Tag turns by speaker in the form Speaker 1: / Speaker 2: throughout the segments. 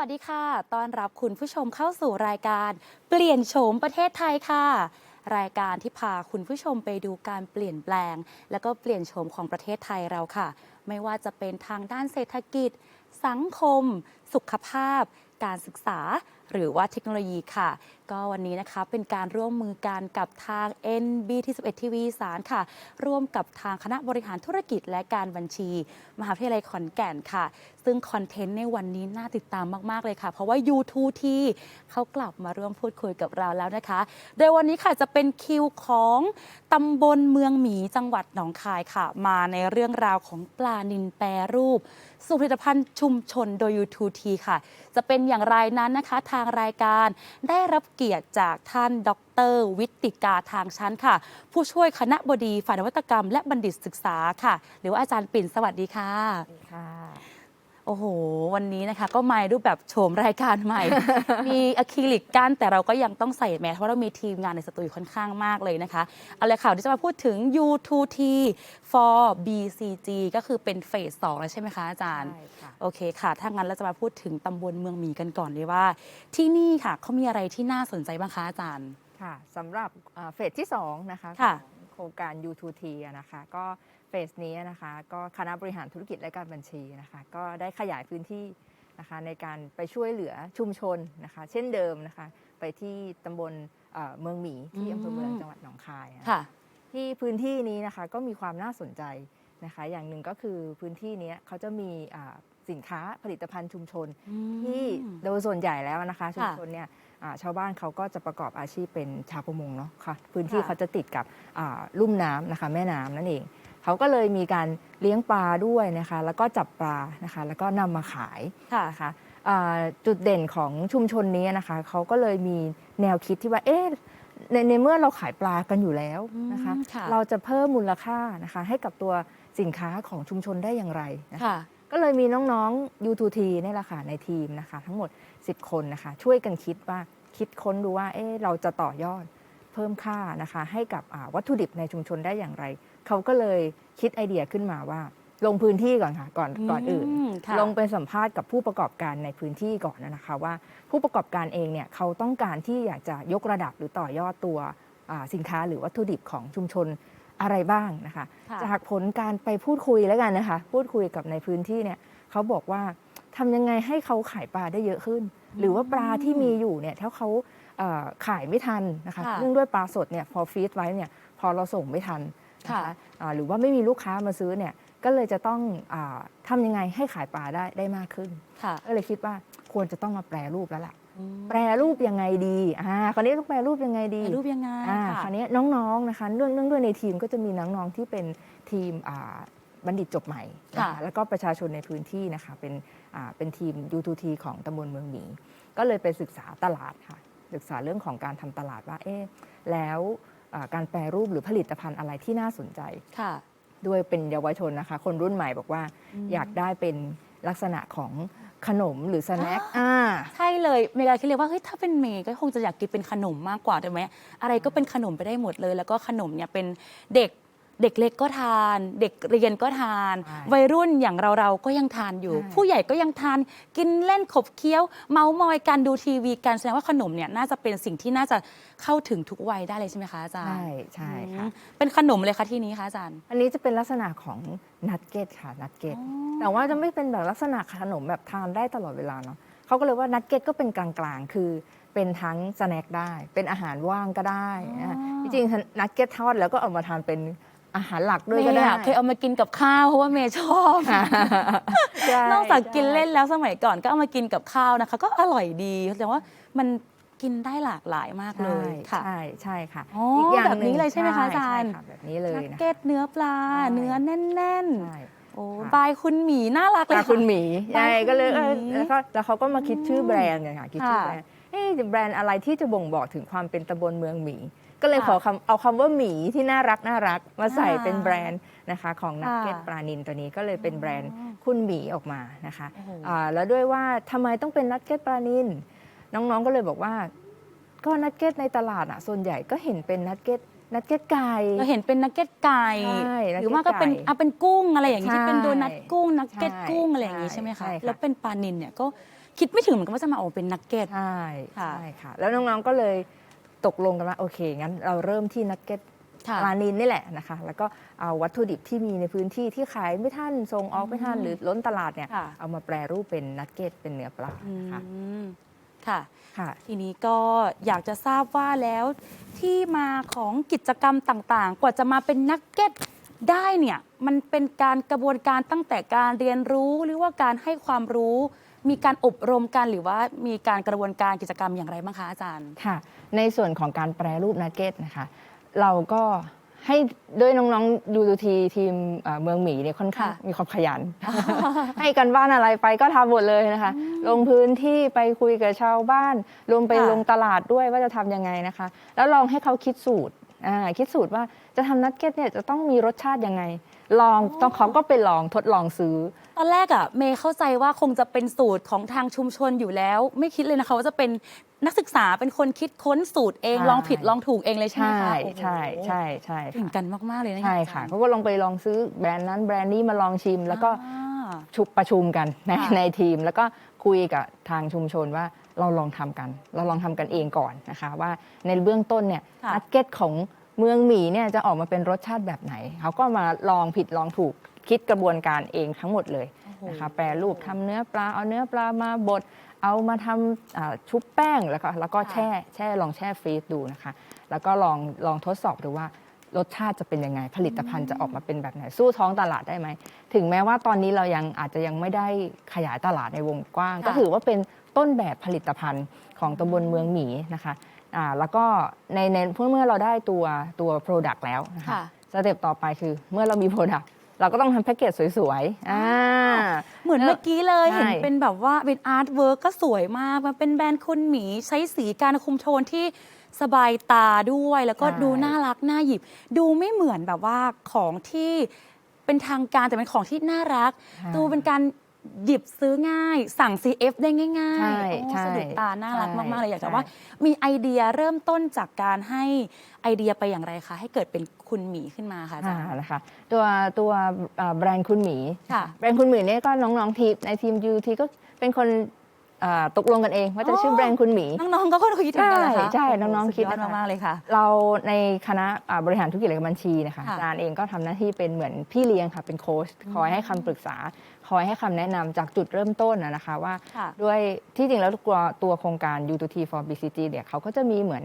Speaker 1: วัสดีค่ะ ตอนรับคุณผู้ชมเข้าสู่รายการเปลี่ยนโฉมประเทศไทยค่ะ รายการที่พาคุณผู้ชมไปดูการเปลี่ยนแปลง และก็เปลี่ยนโฉมของประเทศไทยเราค่ะ ไม่ว่าจะเป็นทางด้านเศรษฐกิจ สังคม สุขภาพ การศึกษา หรือว่าเทคโนโลยีค่ะ ก็วันนี้นะคะเป็นการร่วมมือกันกับทาง NBT11 TV สารค่ะ ร่วมกับทางคณะบริหารธุรกิจและการบัญชี มหาวิทยาลัยขอนแก่นค่ะ ซึ่งคอนเทนต์ในวันนี้น่าติดตามมาก ๆ เลยค่ะ เพราะว่า U2T เขากลับมาร่วมพูดคุยกับเราแล้วนะคะ โดยวันนี้ค่ะจะเป็นคิวของตำบลเมืองหมีจังหวัดหนองคายค่ะ มาในเรื่องราวของปลานินแปรรูป สู่ผลิตภัณฑ์ชุมชนโดย U2T ค่ะ จะเป็นอย่างไรนั้นนะคะทางางรายการ ได้รับเกียรติจากท่านดร วิติกาทางชั้นค่ะ ผู้ช่วยคณะบดีฝ่ายนวัตกรรม และบัณฑิตศึกษาค่ะ หรือว่าอาจารย์ปิ่นสวัสดีค่ะ
Speaker 2: ค่ะ
Speaker 1: โอ้โห วันนี้นะคะ ก็มาในรูปแบบโฉมรายการใหม่ มีอะคริลิกกั้นแต่เราก็ยังต้องใส่แมสเพราะเรามีทีมงานในสตูอยู่ค่อนข้างมากเลยนะคะเอาเลยค่ะที่จะมาพูดถึง U2T for BCG ก็คือเป็นเฟสสองแล้วใช่ไหมคะอาจารย์
Speaker 2: ใช่ค่ะ
Speaker 1: โอเคค่ะ ถ้างั้นเราจะมาพูดถึงตำบลเมืองหมีกันก่อนเลยว่า ที่นี่ค่ะเขามีอะไรที่น่าสนใจบ้างคะอาจารย์
Speaker 2: ค่ะสำหรับเอ่อเฟสที่ 2 นะคะ
Speaker 1: ค่ะ
Speaker 2: ของโครงการ U2T อะนะคะ ก็ เฟสนี้นะคะก็คณะบริหารธุรกิจและการบัญชีนะคะก็ได้ขยายพื้นที่นะคะในการไปช่วยเหลือชุมชนนะคะเช่นเดิมนะคะไปที่ตำบลเอ่อเมืองหมีที่
Speaker 1: อืม
Speaker 2: อำเภอเมืองจังหวัดหนองคายนะคะ
Speaker 1: ค่ะ
Speaker 2: ที่พื้นที่นี้นะคะก็มีความน่าสนใจนะคะอย่างหนึ่งก็คือพื้นที่เนี้ยเขาจะมีอ่าสินค้าผลิตภัณฑ์ชุมชน ที่โดยส่วนใหญ่แล้วนะคะชุมชนเนี่ยอ่าชาวบ้านเขาก็จะประกอบอาชีพเป็นชาวประมงเนาะค่ะพื้นที่
Speaker 1: ค่ะ
Speaker 2: เขาจะติดกับอ่าลุ่มน้ำนะคะแม่น้ำนั่นเอง เขาก็เลยมีการเลี้ยงปลาด้วยนะคะ แล้วก็จับปลานะคะ แล้วก็นำมาขาย
Speaker 1: ค่ะ
Speaker 2: นะคะอ่าจุดเด่นของชุมชนนี้นะคะเขาก็เลยมีแนวคิดที่ว่าเอ๊ะในในเมื่อเราขายปลากันอยู่แล้วนะคะ
Speaker 1: อืมค่ะ
Speaker 2: เราจะเพิ่มมูลค่านะคะให้กับตัวสินค้าของชุมชนได้อย่างไรนะคะ
Speaker 1: ค่ะ
Speaker 2: ก็เลยมีน้องๆ U2T นี่แหละค่ะในทีมนะคะ ทั้งหมด 10 คนนะคะ ช่วยกันคิดว่าคิดค้นดูว่าเอ๊ะเราจะต่อยอด เพิ่มค่านะคะให้กับอ่าวัตถุดิบในชุมชนได้อย่างไร เขาก็เลยคิดไอเดียขึ้นมาว่า ลงพื้นที่ก่อนค่ะก่อนก่อนอื่น
Speaker 1: มค่ะ
Speaker 2: ลงไปสัมภาษณ์กับผู้ประกอบการในพื้นที่ก่อนนะคะว่าผู้ประกอบการเองเนี่ยเขาต้องการที่อยากจะยกระดับหรือต่อยอดตัวอ่าสินค้าหรือวัตถุดิบของชุมชนอะไรบ้างนะคะ
Speaker 1: ค่ะ
Speaker 2: จากผลการไปพูดคุยแล้วกันนะคะ พูดคุยกับในพื้นที่เนี่ยเขาบอกว่าทำยังไงให้เขาขายปลาได้เยอะขึ้น หรือว่าปลาที่มีอยู่เนี่ยถ้าเขาเอ่อ ขายไม่ทันนะคะ
Speaker 1: ค่ะ
Speaker 2: เนื่องด้วยปลาสดเนี่ยพอฟรีดไว้เนี่ยพอเราส่งไม่ทันนะ
Speaker 1: ค่ะ
Speaker 2: คะอ่าหรือว่าไม่มีลูกค้ามาซื้อเนี่ยก็เลยจะต้องอาทำยังไงให้ขายปลาได้ได้มากขึ้น
Speaker 1: ค่ะ
Speaker 2: ก็เลยคิดว่าควรจะต้องมาแปรรูปแล้วล่ะ
Speaker 1: อืม
Speaker 2: แปรรูปยังไงดีอ่าคราวนี้ต้องแปรรูปยังไงดี
Speaker 1: ถ่ายรูปยังไง
Speaker 2: อ่า
Speaker 1: ค่ะ
Speaker 2: คราวนี้น้องๆนะคะเรื่องเรื่องด้วยในทีมก็จะมีน้องๆที่เป็นทีมอ่าบัณฑิตจบใหม่นะคะ
Speaker 1: ค่ะ
Speaker 2: แล้วก็ประชาชนในพื้นที่นะคะเป็นอ่าเป็นทีม U2T ของตำบลเมืองหมีก็เลยไปศึกษาตลาดค่ะ ศึกษาเรื่องของการทำตลาดว่าเอ๊ะแล้วอ่าการแปรรูปหรือผลิตภัณฑ์อะไรที่น่าสนใจ
Speaker 1: ค่ะ
Speaker 2: ด้วยเป็นเยาวชนนะคะ คนรุ่นใหม่บอกว่า
Speaker 1: อืม
Speaker 2: อยากได้เป็นลักษณะของขนมหรือสแน็คอ่า
Speaker 1: ใช่เลยเมย์ก็คิดเลยว่าเฮ้ยถ้าเป็นเมย์ก็คงจะอยากกินเป็นขนมมากกว่าถูกไหมอะไรก็เป็นขนมไปได้หมดเลย แล้วก็ขนมเนี่ยเป็นเด็ก เด็กเล็กก็ทาน เด็กเรียนก็ทาน
Speaker 2: ใช่
Speaker 1: วัยรุ่นอย่างเราเราๆก็ยังทานอยู่
Speaker 2: ใช่
Speaker 1: ผู้ใหญ่ก็ยังทาน กินเล่นขบเคี้ยว เมาส์มอยกันดูทีวีกันแสดงว่าขนมเนี่ยน่าจะเป็นสิ่งที่น่าจะเข้าถึงทุกวัยได้เลยใช่ไหมคะอาจารย์
Speaker 2: ใช่ใช่ค่ะ
Speaker 1: อืมเป็นขนมเลยคะที่นี้คะอาจารย์
Speaker 2: อันนี้จะเป็นลักษณะของนัดเก็ตค่ะนัดเก็ต
Speaker 1: อ๋อ
Speaker 2: แต่ว่าจะไม่เป็นแบบลักษณะขนมแบบทานได้ตลอดเวลาเนาะเขาก็เลยว่านัดเก็ตก็เป็นกลางๆ คือเป็นทั้งสแน็คได้ เป็นอาหารว่างก็ได้นะจริงๆนัดเก็ตทอดแล้วก็เอามาทานเป็น อาหารหลักด้วย
Speaker 1: เม
Speaker 2: ก็
Speaker 1: ย์
Speaker 2: ได้
Speaker 1: อะเคยเอามากินกับข้าวเพราะว่าเมย์ชอบ
Speaker 2: ใช่
Speaker 1: นอกจากกิน
Speaker 2: ใช่
Speaker 1: เล่นแล้วสมัยก่อนก็เอามากินกับข้าวนะคะ ก็อร่อยดีแต่ว่ามันกินได้หลากหลายมากเลยค่ะ
Speaker 2: ใช่ใช่ค่ะ
Speaker 1: อ๋ออี
Speaker 2: ย่าง
Speaker 1: แบบนี้เลยใช่ไหมคะอาจารย์
Speaker 2: ใช่ค่ะแบบนี้เลย
Speaker 1: นัก
Speaker 2: นะ
Speaker 1: เก็ตเนื้อปลา
Speaker 2: ใช่
Speaker 1: เนื้อแน่น
Speaker 2: ใช่
Speaker 1: ๆโอ้
Speaker 2: ค่ะ
Speaker 1: บายคุณหมีน่ารักเลย
Speaker 2: อะคุณหมี
Speaker 1: บาย
Speaker 2: ใช่ก็เลยเออ
Speaker 1: คุณหมี
Speaker 2: แล้วก็แล้วเขาก็มาคิดชื่อแบรนด์กันค่ะคิดชื่อ
Speaker 1: ค่ะ
Speaker 2: แบรนด์เอ๊ะแบรนด์อะไรที่จะบ่งบอกถึงความเป็นตำบลเมืองหมี ก็เลย
Speaker 1: ค่ะ
Speaker 2: ขอคำเอาคำว่าหมีที่น่ารักน่ารักมาใส่
Speaker 1: อ่า
Speaker 2: เป็นแบรนด์นะคะของนักเก็ต
Speaker 1: ค่ะ
Speaker 2: ปลานินตัวนี้ก็เลยเป็นแบรนด์
Speaker 1: อ๋อ
Speaker 2: คุณหมีออกมานะคะ
Speaker 1: โอ้โห
Speaker 2: อ่าแล้วด้วยว่าทำไมต้องเป็นนักเก็ตปลานินน้องๆก็เลยบอกว่า ก็นักเก็ตในตลาดอะส่วนใหญ่ก็เห็นเป็นนักเก็ตนักเก็ตไก่
Speaker 1: เราเห็นเป็นนักเก็ตไก่
Speaker 2: ใช่นักเก็ต
Speaker 1: หรือว่าก็เป็น
Speaker 2: ไก่
Speaker 1: เอาเป็นกุ้งอะไรอย่างนี้
Speaker 2: ใช่
Speaker 1: ที่เป็นโดนัทกุ้งนักเก็ต
Speaker 2: ใช่
Speaker 1: กุ้งอะไรอย่างนี้
Speaker 2: ใช่
Speaker 1: ใช่ไหมคะ
Speaker 2: ใช่ค่ะ
Speaker 1: แล้วเป็นปลานินเนี่ยก็คิดไม่ถึงเหมือนกันว่าจะมาออกเป็นนักเก็ต
Speaker 2: ใช่
Speaker 1: ค่ะ
Speaker 2: ใช่ค่ะ แล้วน้องๆก็เลย ตกลงกันว่าโอเค งั้นเราเริ่มที่นักเก็ต
Speaker 1: ค่ะ
Speaker 2: ปลานินนี่แหละนะคะ แล้วก็เอาวัตถุดิบที่มีในพื้นที่ที่ขายไม่ทันส่งออกไม่ทันหรือล้นตลาดเนี่ย
Speaker 1: ค่ะ
Speaker 2: เอามาแปรรูปเป็นนักเก็ตเป็นเนื้อปลา
Speaker 1: อื
Speaker 2: นะคะ
Speaker 1: มค่ะ
Speaker 2: ค่ะ
Speaker 1: ทีนี้ก็อยากจะทราบว่าแล้วที่มาของกิจกรรมต่างๆ กว่าจะมาเป็นนักเก็ตได้เนี่ย มันเป็นการกระบวนการตั้งแต่การเรียนรู้หรือว่าการให้ความรู้ มีการอบรมกันหรือว่ามีการกระบวนการกิจกรรมอย่างไรบ้างคะอาจารย์
Speaker 2: ค่ะ ในส่วนของการแปรรูปนักเก็ตนะคะ เราก็ให้ด้วยน้องๆยูทูทีทีมเอ่อเมืองหมีเนี่ยค่อนข้าง
Speaker 1: ค่ะ
Speaker 2: มีความขยัน ให้กันบ้านอะไรไปก็ทำหมดเลยนะคะ ลงพื้นที่ไปคุยกับชาวบ้านรวมไป
Speaker 1: ค่ะ
Speaker 2: ลงตลาดด้วยว่าจะทำยังไงนะคะ แล้วลองให้เขาคิดสูตรอ่าคิดสูตรว่าจะทำนักเก็ตเนี่ยจะต้องมีรสชาติยังไง ลองต้องเขาก็ไปลองทดลองซื้อ
Speaker 1: ต อนแรกอะเมย์เข้าใจว่าคงจะเป็นสูตรของทางชุมชนอยู่แล้ว ไม่คิดเลยนะคะว่าจะเป็นนักศึกษาเป็นคนคิดค้นสูตรเอง
Speaker 2: ใช่
Speaker 1: ลองผิดลองถูกเองเลยใช่ไหม
Speaker 2: ใช่
Speaker 1: คะโอ้โห
Speaker 2: ใช่ใช่ใช่
Speaker 1: เก่ง
Speaker 2: ค่ะ
Speaker 1: กันมากๆเลยนะ
Speaker 2: ใช่
Speaker 1: อาจา
Speaker 2: ค่ะ
Speaker 1: รย์
Speaker 2: เขาก็ลองไปลองซื้อแบรนด์นั้นแบรนด์นี้มาลองชิม แล้วก็
Speaker 1: อ่า
Speaker 2: ชุบประชุมกันใน
Speaker 1: ค่ะ
Speaker 2: ในทีม แล้วก็คุยกับทางชุมชนว่าเราลองทำกัน เราลองทำกันเองก่อนนะคะ ว่าในเบื้องต้นเนี่ย
Speaker 1: ค่ะ
Speaker 2: นักเก็ตของเมืองหมีเนี่ยจะออกมาเป็นรสชาติแบบไหน เขาก็มาลองผิดลองถูก คิดกระบวนการเองทั้งหมดเลย
Speaker 1: โอ้โห
Speaker 2: นะคะแปรรูปทำเนื้อปลาเอาเนื้อปลามาบดเอามาทำอ่าชุบแป้งแล้วก็แล้วก็
Speaker 1: ค่ะ
Speaker 2: แช่แช่ลองแช่ฟรีซดูนะคะ แล้วก็ลองลองทดสอบดูว่ารสชาติจะเป็นยังไง ผลิตภัณฑ์จะออกมาเป็นแบบไหน สู้ท้องตลาดได้ไหม ถึงแม้ว่าตอนนี้เรายังอาจจะยังไม่ได้ขยายตลาดในวงกว้าง
Speaker 1: ค่ะ
Speaker 2: ก็ถือว่าเป็นต้นแบบผลิตภัณฑ์ของตำบลเมืองหมีนะคะอ่าแล้วก็ในในเมื่อเมื่อเราได้ตัวตัว Product แล้วนะคะ
Speaker 1: ค่ะ
Speaker 2: สเต็ปต่อไปคือเมื่อเรามี Product เราก็ต้องทำแพ็กเกจสวยๆอ่า
Speaker 1: เหมือนเมื่อกี้เลย
Speaker 2: ใช่
Speaker 1: เห็นเป็นแบบว่าเป็นอาร์ตเวิร์กก็สวยมากมันเป็นแบรนด์คุณหมีใช้สีการคุมโทนที่สบายตาด้วย แล้วก็
Speaker 2: ใช่
Speaker 1: ดูน่ารักน่าหยิบ ดูไม่เหมือนแบบว่าของที่เป็นทางการแต่เป็นของที่น่ารัก ดูเป็นการ หยิบซื้อง่าย สั่ง CF ได้ง่าย
Speaker 2: ใช่
Speaker 1: ๆโอ้
Speaker 2: ใช่
Speaker 1: สะดุดตาน่ารัก
Speaker 2: ใช่
Speaker 1: มาก ๆ เลยอยากจะ
Speaker 2: ใช่
Speaker 1: ว่า มีไอเดียเริ่มต้นจากการให้ไอเดียไปอย่างไรคะให้เกิดเป็นคุณหมีขึ้นมาค่ะอาจารย์
Speaker 2: อ่านะคะตัวตัวอ่าแบรนด์คุณหมี
Speaker 1: ค่ะ
Speaker 2: แบรนด์คุณหมีเนี่ยก็น้องๆทีมในทีมยูทีก็เป็นคนอ่าตกลงกันเองว่าจะชื่อแบรนด์คุณหมี
Speaker 1: น้องๆก็คนคิดถึงกันนะคะ
Speaker 2: ใช่ใช่
Speaker 1: โโห
Speaker 2: น้องๆ
Speaker 1: สุ
Speaker 2: คิด
Speaker 1: ยอด
Speaker 2: นะคะ
Speaker 1: มากๆเลยค่ะ
Speaker 2: เราในคณะอ่าบริหารธุรกิจและบัญชีนะคะ
Speaker 1: ค่ะ
Speaker 2: อาจารย์เองก็ทำหน้าที่เป็นเหมือนพี่เลี้ยงค่ะเป็นโค้ชคอยให้คำปรึกษา คอยให้คำแนะนำจากจุดเริ่มต้นนะนะคะว่า
Speaker 1: ค่ะ
Speaker 2: ด้วยที่จริงแล้วตัวตัวโครงการ U2T for BCG เนี่ยเขาก็จะมีเหมือน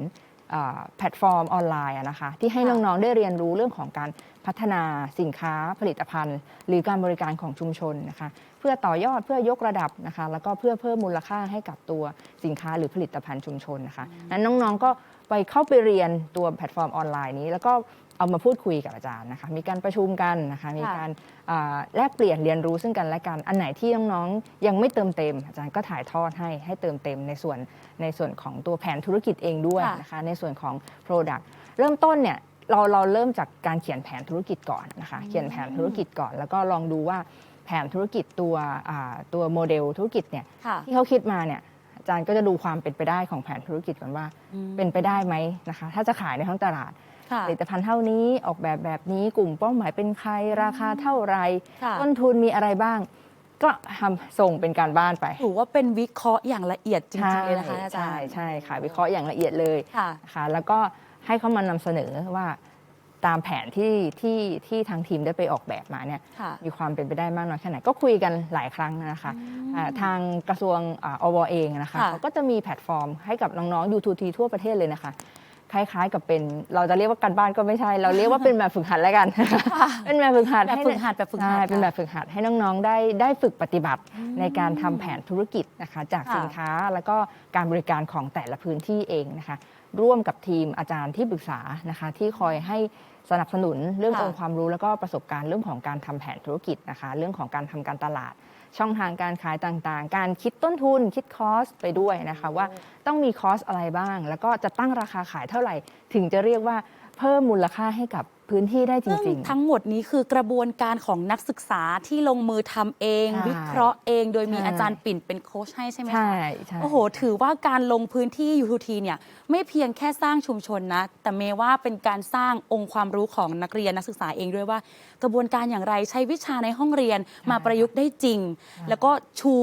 Speaker 2: อ่าแพลตฟอร์มออนไลน์อะนะคะที่ให้
Speaker 1: ค่ะ
Speaker 2: น้องๆได้เรียนรู้เรื่องของการพัฒนาสินค้าผลิตภัณฑ์ หรือการบริการของชุมชนนะคะเพื่อต่อยอดเพื่อยกระดับนะคะแล้วก็เพื่อเพิ่มมูลค่าให้กับตัวสินค้าหรือผลิตภัณฑ์ชุมชนนะคะนั้นน้องๆก็ไปเข้าไปเรียนตัวแพลตฟอร์มออนไลน์นี้ แล้วก็ เอามาพูดคุยกับอาจารย์นะคะ มีการประชุมกันนะคะ มีการอ่าแลกเปลี่ยนเรียนรู้ซึ่งกันและกัน อันไหนที่น้องๆยังไม่เติมเต็ม อาจารย์ก็ถ่ายทอดให้ให้เติมเต็มในส่วนในส่วนของตัวแผนธุรกิจเองด้วย
Speaker 1: ค่ะ
Speaker 2: นะคะ ในส่วนของ Product เริ่มต้นเนี่ยเราเราเริ่มจากการเขียนแผนธุรกิจก่อนนะคะ เขียนแผนธุรกิจก่อน แล้วก็ลองดูว่าแผนธุรกิจตัวอ่าตัวโมเดลธุรกิจเนี่ย
Speaker 1: ค่ะ
Speaker 2: ที่เขาคิดมาเนี่ยอาจารย์ก็จะดูความเป็นไปได้ของแผนธุรกิจก่อนว่า
Speaker 1: อืม
Speaker 2: เป็นไปได้ไหมนะคะ ถ้าจะขายในท้องตลาด
Speaker 1: ค่ะ
Speaker 2: ผลิตภัณฑ์เท่านี้ออกแบบแบบนี้กลุ่มเป้าหมายเป็นใครราคาเท่าไหร
Speaker 1: ค่ะ
Speaker 2: ต้นทุนมีอะไรบ้าง ก็ทำส่งเป็นการบ้านไป
Speaker 1: ถือว่าเป็นวิเคราะห์อย่างละเอียดจริงๆเลยนะคะอาจาร
Speaker 2: ใช่
Speaker 1: ย์
Speaker 2: ใช่ค่ะวิเคราะห์อย่างละเอียดเลย
Speaker 1: ค่ะ
Speaker 2: นะคะแล้วก็ให้เขามานำเสนอว่าตามแผนที่ที่ที่ทางทีมได้ไปออกแบบมาเนี่ย
Speaker 1: ค่ะ
Speaker 2: มีความเป็นไปได้มากน้อยแค่ไหนก็คุยกันหลายครั้งนะคะอ่าทางกระทรวงอาอวเองนะคะ
Speaker 1: ค่ะ
Speaker 2: เขาก็จะมีแพลตฟอร์มให้กับน้องๆ U2T ทั่วประเทศเลยนะคะ คล้ายๆ กับเป็น เราจะเรียกว่าการบ้านก็ไม่ใช่ เราเรียกว่าเป็นแบบฝึกหัดแล้วกัน เป็นแบบฝึกหัด
Speaker 1: แบบ
Speaker 2: ให้
Speaker 1: ฝึกหัดแบบฝึกหัด
Speaker 2: ใช่เป็นแบบ
Speaker 1: ค่ะ
Speaker 2: ฝึกหัดให้น้องๆได้ได้ฝึกปฏิบัติ
Speaker 1: อืม
Speaker 2: ในการทำแผนธุรกิจนะคะ จาก
Speaker 1: ค่ะ
Speaker 2: สินค้าแล้วก็การบริการของแต่ละพื้นที่เองนะคะ ร่วมกับทีมอาจารย์ที่ปรึกษานะคะ ที่คอยให้สนับสนุนเรื่อง
Speaker 1: ค่ะ
Speaker 2: องค์ความรู้แล้วก็ประสบการณ์เรื่องของการทำแผนธุรกิจนะคะ เรื่องของการทำการตลาด ช่องทางการขายต่างๆ การคิดต้นทุนคิดคอสไปด้วยนะคะว่าต้องมีคอสอะไรบ้าง แล้วก็จะตั้งราคาขายเท่าไหร่ ถึงจะเรียกว่าเพิ่มมูลค่าให้กับ พื้นที่ได้จ
Speaker 1: ซึ่ง
Speaker 2: ริง ๆ
Speaker 1: ทั้งหมดนี้คือกระบวนการของนักศึกษาที่ลงมือทำเอง
Speaker 2: ใช่
Speaker 1: วิเคราะห์เองโดยมี
Speaker 2: ใช่
Speaker 1: อาจารย์ปิ่นเป็นโค้ชให้ใช่ไหมคะ
Speaker 2: ใช่ใช่
Speaker 1: โอ้โห ถือว่าการลงพื้นที่ U2T เนี่ยไม่เพียงแค่สร้างชุมชนนะ แต่เมว่าเป็นการสร้างองค์ความรู้ของนักเรียนนักศึกษาเองด้วยว่า กระบวนการอย่างไรใช้วิชาในห้องเรียนมาประยุกต์ได้จริง แล้วก็ชู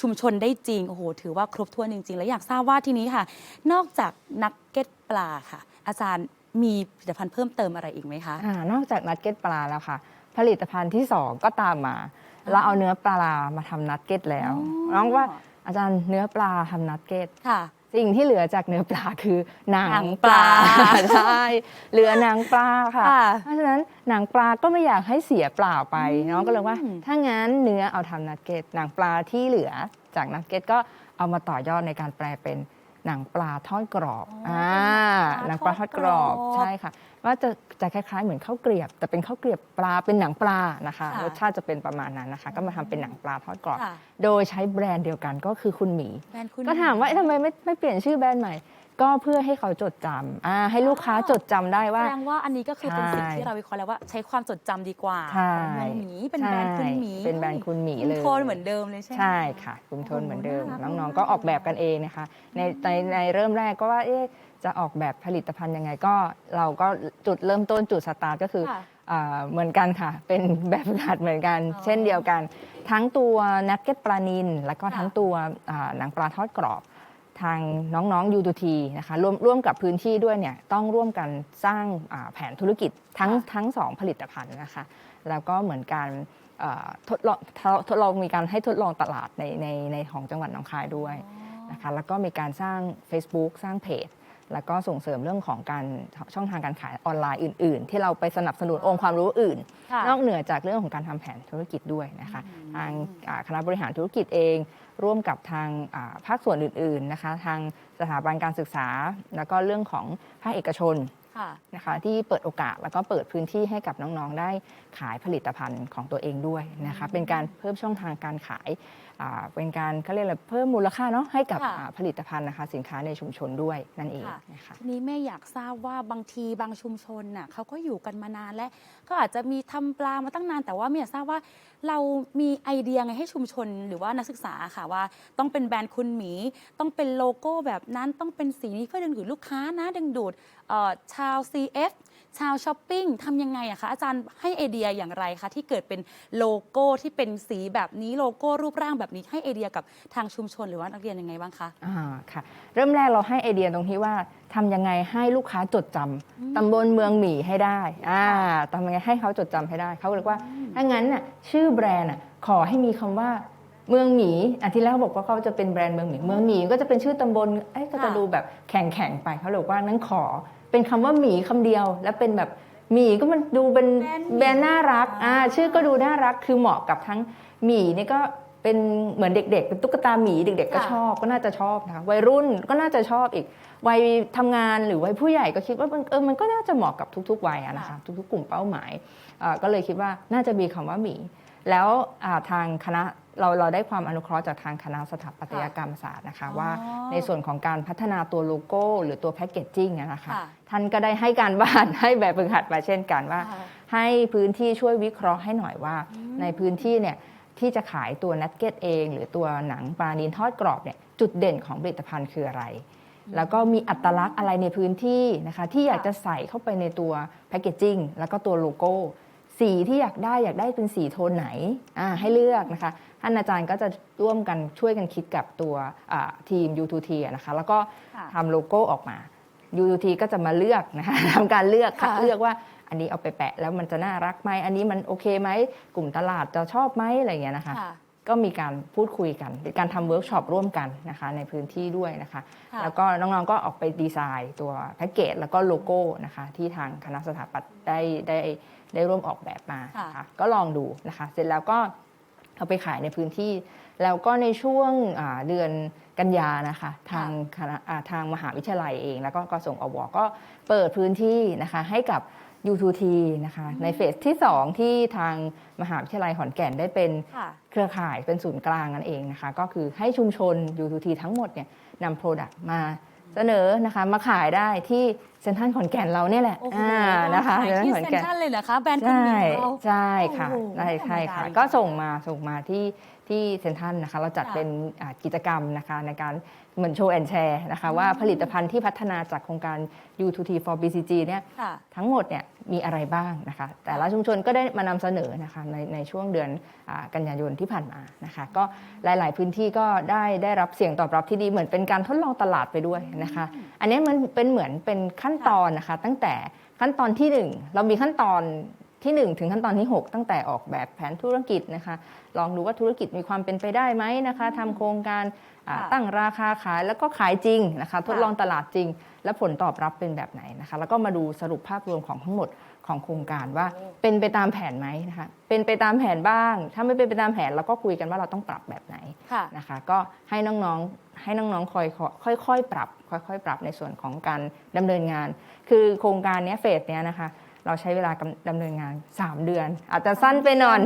Speaker 1: ชุมชนได้จริงโอ้โหถือว่าครบถ้วนจริง ๆ แล้วอยากทราบว่าทีนี้ค่ะ นอกจากนักเก็ตปลาค่ะ อาจารย์ มีผลิตภัณฑ์เพิ่มเติมอะไรอีกไหมคะ
Speaker 2: อ่านอกจากนัดเก็ตปลาแล้วค่ะ ผลิตภัณฑ์ที่2ก็ตามมา เราเอาเนื้อปลามาทำนัดเก็ตแล้ว
Speaker 1: อ๋อ
Speaker 2: น้องว่าอาจารย์เนื้อปลาทำนัดเก็ต
Speaker 1: ค่ะ
Speaker 2: สิ่งที่เหลือจากเนื้อปลาคือหนั
Speaker 1: หนั
Speaker 2: ง
Speaker 1: ง
Speaker 2: ป
Speaker 1: ป
Speaker 2: ลา
Speaker 1: ลา
Speaker 2: ใช่เหลือหนังปลาค่ะ
Speaker 1: ค่ะ
Speaker 2: เพราะฉะนั้นหนังปลาก็ไม่อยากให้เสียเปล่าไป
Speaker 1: อืม
Speaker 2: น้องก็เลยว่า ถ้างั้นเนื้อเอาทำนัดเก็ตหนังปลาที่เหลือจากนัดเก็ตก็เอามาต่อยอดในการแปลเป็น หนังปลาทอดกรอบ
Speaker 1: อ๋ออ่
Speaker 2: อ่าหนังปลาทอดกรอบ
Speaker 1: ทอดกรอบ
Speaker 2: ใช่ค่ะว่าจะจะคล้ายๆเหมือนข้าวเกรียบ แต่เป็นข้าวเกรียบปลาเป็นหนังปลานะคะ
Speaker 1: ค่ะ
Speaker 2: รสชาติจะเป็นประมาณนั้นนะคะ ก็มาทำเป็นหนังปลาทอดกรอบ
Speaker 1: ค่ะ
Speaker 2: โดยใช้แบรนด์เดียวกันก็คือคุณหมี
Speaker 1: แบรนด์คุณ
Speaker 2: ก็ถามว่าเอ๊ะทำไมไม่ไม่เปลี่ยนชื่อแบรนด์ใหม่ ก็เพื่อให้เขาจดจำอ่าให้ลูกค้าจดจำได้ว่า
Speaker 1: แสดงว่าอันนี้ก็คือเป็นสิ่ง
Speaker 2: ใช่
Speaker 1: ที่เราวิเคราะห์แล้วว่าใช้ความจดจำดีกว่า
Speaker 2: ใช่
Speaker 1: ของเมืองหมีเป็นแบรนด์คุณหมี
Speaker 2: ใช่เป็นแบรนด์คุณหมี
Speaker 1: คุ
Speaker 2: เล
Speaker 1: ณ
Speaker 2: ย
Speaker 1: โทนเหมือนเดิมเลยใช่ไหม
Speaker 2: ใช่ค่ะคุมโทนเหมือนเดิม
Speaker 1: โอ้โหน่ารัก
Speaker 2: น้อง
Speaker 1: มาก
Speaker 2: ๆก็ออกแบบกันเองนะคะในในในเริ่มแรกก็ว่าเอ๊ะจะออกแบบผลิตภัณฑ์ยังไงก็ เราก็จุดเริ่มต้นจุดสตาร์ทก็คือ
Speaker 1: ค่ะ
Speaker 2: อ่าเหมือนกันค่ะ เป็นแบบฝึกหัดเหมือนกัน
Speaker 1: อ๋อ
Speaker 2: เช่นเดียวกัน ทั้งตัวนักเก็ตปลานินแล้วก็
Speaker 1: ค่ะ
Speaker 2: ทั้งตัวอ่าหนังปลาทอดกรอบ ทางน้องๆ U2T นะคะร่วมร่วมกับพื้นที่ด้วยเนี่ยต้องร่วมกันสร้างอ่าแผนธุรกิจทั้งทั้งสองผลิตภัณฑ์นะคะ แล้วก็เหมือนการเอ่อทดลองทดลองมีการให้ทดลองตลาดในในในของจังหวัดหนองคายด้วยนะคะแล้วก็มีการสร้าง Facebook สร้างเพจ แล้วก็ส่งเสริมเรื่องของการช่องทางการขายออนไลน์อื่น ๆ ที่เราไปสนับสนุนองค์ความรู้อื่น
Speaker 1: ค่ะ
Speaker 2: นอกเหนือจากเรื่องของการทำแผนธุรกิจด้วยนะคะ
Speaker 1: อืม
Speaker 2: ทางอ่าคณะบริหารธุรกิจเอง ร่วมกับทางอ่าภาคส่วนอื่น ๆ นะคะ ทางสถาบันการศึกษา แล้วก็เรื่องของภาคเอกชน
Speaker 1: ค่ะ
Speaker 2: นะคะที่เปิดโอกาสแล้วก็เปิดพื้นที่ให้กับน้อง ๆ ได้ขายผลิตภัณฑ์ของตัวเองด้วยนะคะ
Speaker 1: อืม
Speaker 2: เป็นการเพิ่มช่องทางการขายอ่า เป็นการเขาเรียกอะไรเพิ่มมูลค่าเนาะให้กับ
Speaker 1: ค่ะ
Speaker 2: อ่าผลิตภัณฑ์นะคะ สินค้าในชุมชนด้วยนั่นเอง
Speaker 1: ค่ะ
Speaker 2: นะคะ
Speaker 1: ทีนี้แม่อยากทราบว่าบางทีบางชุมชนน่ะเขาก็อยู่กันมานานและก็อาจจะมีทำปลามาตั้งนานแต่ว่าแม่อยากทราบว่าเรามีไอเดียไงให้ชุมชนหรือว่านักศึกษาค่ะว่า ต้องเป็นแบรนด์คุณหมี ต้องเป็นโลโก้แบบนั้นต้องเป็นสีนี้เพื่อดึงดูดลูกค้านะดึงดูดเอ่อชาว CF ชาวช้อปปิ้งทำยังไงอะคะอาจารย์ให้ไอเดียอย่างไรคะที่เกิดเป็นโลโก้ที่เป็นสีแบบนี้โลโก้รูปร่างแบบนี้ให้ไอเดียกับทางชุมชนหรือว่านักเรียนยังไงบ้างคะ
Speaker 2: อ่าค่ะ เริ่มแรกเราให้ไอเดียตรงที่ว่าทำยังไงให้ลูกค้าจดจำตำบลเมืองหมีให้ได้อ่าทำยังไงให้เขาจดจำให้ได้เขาเลยว่าถ้างั้นน่ะชื่อแบรนด์น่ะขอให้มีคำว่าเมืองหมีอาทิตย์แล้วเขาบอกว่าเขาจะเป็นแบรนด์เมืองหมีเมืองหมีก็จะเป็นชื่อตำบลเอ้ยก็จะ
Speaker 1: ค่ะ
Speaker 2: ดูแบบแข็งแข็งๆไปเขาเลยบอกว่านั้นขอ เป็นคำว่าหมีคำเดียว แล้วเป็นแบบหมีก็มันดูเป็น
Speaker 1: แบรนด์หมี
Speaker 2: แบรนด์น่ารักอ่า
Speaker 1: อ่า
Speaker 2: ชื่อก็ดูน่ารักคือเหมาะกับทั้งหมีนี่ก็เป็นเหมือนเด็ก ๆ เป็นตุ๊กตาหมีเด็ก ๆ ก็
Speaker 1: ค่ะ
Speaker 2: ชอบก็น่าจะชอบนะคะวัยรุ่นก็น่าจะชอบอีกวัยทำงานหรือวัยผู้ใหญ่ก็คิดว่ามันเออมันก็น่าจะเหมาะกับทุก ๆ วัยอะนะคะ
Speaker 1: ค่ะ
Speaker 2: ทุก ๆ กลุ่มเป้าหมายอ่าก็เลยคิดว่าน่าจะมีคำว่าหมี แล้วอ่าทางคณะ เราเราได้ความอนุเคราะห์จากทางคณะสถาปัตยกรรมศาสตร์นะคะ
Speaker 1: อ๋อ
Speaker 2: ว่าในส่วนของการพัฒนาตัวโลโก้ หรือตัวแพคเกจจิ้งอะนะคะ
Speaker 1: ค่ะ
Speaker 2: ท่านก็ได้ให้การบ้านให้แบบฝึกหัดมาเช่นกันว่า
Speaker 1: ค่ะ
Speaker 2: ให้พื้นที่ช่วยวิเคราะห์ให้หน่อยว่า
Speaker 1: อืม
Speaker 2: ในพื้นที่เนี่ยที่จะขายตัวนัตเก็ตเอง หรือตัวหนังปลานินทอดกรอบเนี่ยจุดเด่นของผลิตภัณฑ์คืออะไร แล้วก็มีอัตลักษณ์อะไรในพื้นที่นะคะที่อยากจะใส่เข้าไปในตัวแพคเกจจิ้งแล้วก็ตัวโลโก้ สีที่อยากได้อยากได้เป็นสีโทนไหนอ่าให้เลือกนะคะท่านอาจารย์ก็จะร่วมกันช่วยกันคิดกับตัวอ่าทีม U2T อะนะคะแล้วก็
Speaker 1: ค่ะ
Speaker 2: ทำโลโก้ออกมา U2T ก็จะมาเลือกนะคะทำการเลือกคัด
Speaker 1: ค่ะ
Speaker 2: เลือกว่าอันนี้เอาไปแปะแล้วมันจะน่ารักไหมอันนี้มันโอเคไหมกลุ่มตลาดจะชอบไหมอะไรอย่างเงี้ยนะคะ
Speaker 1: ค่ะ
Speaker 2: ก็มีการพูดคุยกันเป็นการทำเวิร์กช็อปร่วมกันนะคะในพื้นที่ด้วยนะคะ
Speaker 1: ค่ะ
Speaker 2: แล้วก็น้องๆก็ออกไปดีไซน์ตัวแพ็กเกจแล้วก็โลโก้นะคะที่ทางคณะสถาปัตย์ได้ได้ ได้ร่วมออกแบบมา
Speaker 1: ค่ะ
Speaker 2: นะคะก็ลองดูนะคะ เสร็จแล้วก็เอาไปขายในพื้นที่ แล้วก็ในช่วงอ่าเดือนกันยานะคะทางคณะอ่าทางมหาวิทยาลัยเอง แล้วก็กระทรวงอวก็เปิดพื้นที่นะคะให้กับ U2T นะคะในเฟสที่ 2 ที่ทางมหาวิทยาลัยขอนแก่นได้เป็น
Speaker 1: ค่ะ
Speaker 2: เครือข่ายเป็นศูนย์กลางนั่นเองนะคะ ก็คือให้ชุมชน U2T ทั้งหมดเนี่ยนำโปรดักต์มา เสนอนะคะมาขายได้ที่เซ็นทรัลขอนแก่นเราเนี่ยแหละ
Speaker 1: โอ้โห
Speaker 2: อ่านะคะ
Speaker 1: ขาย
Speaker 2: เซ็นทรัล
Speaker 1: ที่
Speaker 2: ขอน
Speaker 1: เซ็น
Speaker 2: แก่น
Speaker 1: ทรัลเลยเหรอคะแบรนด์คุณ
Speaker 2: ใช่
Speaker 1: หมีของเรา
Speaker 2: ใช่ค่ะ
Speaker 1: โอ้โห
Speaker 2: ได้ใช่
Speaker 1: ไม่ธรรมดา
Speaker 2: ค่ะ
Speaker 1: จริงๆ
Speaker 2: ก็ส่งมาส่งมาที่ ที่เซ็นทรัลนะคะเราจัด
Speaker 1: ค่ะ
Speaker 2: เป็นอ่ากิจกรรมนะคะในการเหมือนโชว์แอนแชร์นะคะว่าผลิตภัณฑ์ที่พัฒนาจากโครงการ U2T for BCG เนี่ย
Speaker 1: ค่ะ
Speaker 2: ทั้งหมดเนี่ยมีอะไรบ้างนะคะ แต่ละชุมชนก็ได้มานำเสนอนะคะในในช่วงเดือนอากันยายนที่ผ่านมานะคะ ก็หลาย ๆ พื้นที่ก็ได้ได้รับเสียงตอบรับที่ดีเหมือนเป็นการทดลองตลาดไปด้วยนะคะ อันนี้มันเป็นเหมือนเป็นขั้นตอนนะคะ ตั้งแต่ขั้นตอนที่1เรามีขั้นตอน ที่ 1 ถึงขั้นตอนที่ 6 ตั้งแต่ออกแบบแผนธุรกิจนะคะ ลองดูว่าธุรกิจมีความเป็นไปได้ไหมนะคะทำโครงการอ่า
Speaker 1: ค่ะ
Speaker 2: ตั้งราคาขายแล้วก็ขายจริงนะคะ ทดลองตลาดจริง และผลตอบรับเป็นแบบไหนนะคะ แล้วก็มาดูสรุปภาพรวมของทั้งหมดของโครงการว่าเป็นไปตามแผนไหมนะคะ เป็นไปตามแผนบ้าง ถ้าไม่เป็นไปตามแผนเราก็คุยกันว่าเราต้องปรับแบบไหน
Speaker 1: ค่ะ
Speaker 2: นะคะก็ให้น้องๆให้น้องๆคอยค่อยๆปรับ ค่อยๆปรับในส่วนของการดำเนินงาน คือโครงการเนี้ยเฟสเนี้ยนะคะ เราใช้เวลากำดำเนินงาน 3 เดือน อาจจะสั้นไปหน่อย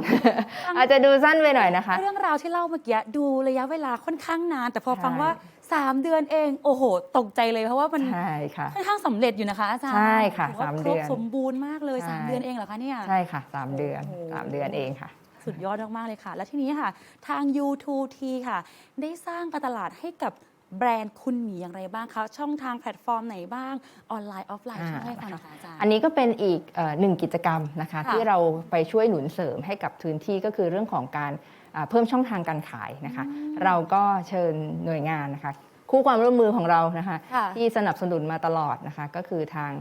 Speaker 2: อาจจะดูสั้นไปหน่อยนะคะ
Speaker 1: เรื่องราวที่เล่าเมื่อกี้ดูระยะเวลาค่อนข้างนาน แต่พอ
Speaker 2: ใช่
Speaker 1: ฟังว่า 3 เดือนเอง โอ้โห ตกใจเลยเพราะว่ามัน
Speaker 2: ใช่ค่ะ
Speaker 1: ค่อนข้างสำเร็จอยู่นะคะอาจารย์
Speaker 2: ใช่ค่ะ
Speaker 1: ถือว่
Speaker 2: สาม
Speaker 1: ครบ
Speaker 2: เดือน
Speaker 1: สมบูรณ์มากเลย
Speaker 2: ใช่
Speaker 1: 3เดือนเองเหรอคะเนี่ย
Speaker 2: ใช่ค่ะ 3 เดือน
Speaker 1: โอ้โห
Speaker 2: 3เดือนเองค่ะ
Speaker 1: สุดยอดมากๆเลยค่ะ และทีนี้ค่ะ ทาง U2T ค่ะ ได้สร้างการตลาดให้กับ แบรนด์คุณหมีอย่างไรบ้างคะช่องทางแพลตฟอร์มไหนบ้างออนไลน์ออฟไลน์
Speaker 2: อ่า
Speaker 1: ช่วยให้ฟังหน่อยค่ะอาจารย์
Speaker 2: อันนี้ก็เป็นอีกเอ่อหนึ่งกิจกรรมนะคะ
Speaker 1: ค่ะ
Speaker 2: ที่เราไปช่วยหนุนเสริมให้กับพื้นที่ก็คือเรื่องของการอ่าเพิ่มช่องทางการขายนะคะ เราก็เชิญหน่วยงานนะคะ คู่ความร่วมมือของเรานะคะ
Speaker 1: ค่ะ
Speaker 2: ที่สนับสนุนมาตลอดนะคะ ก็คือทาง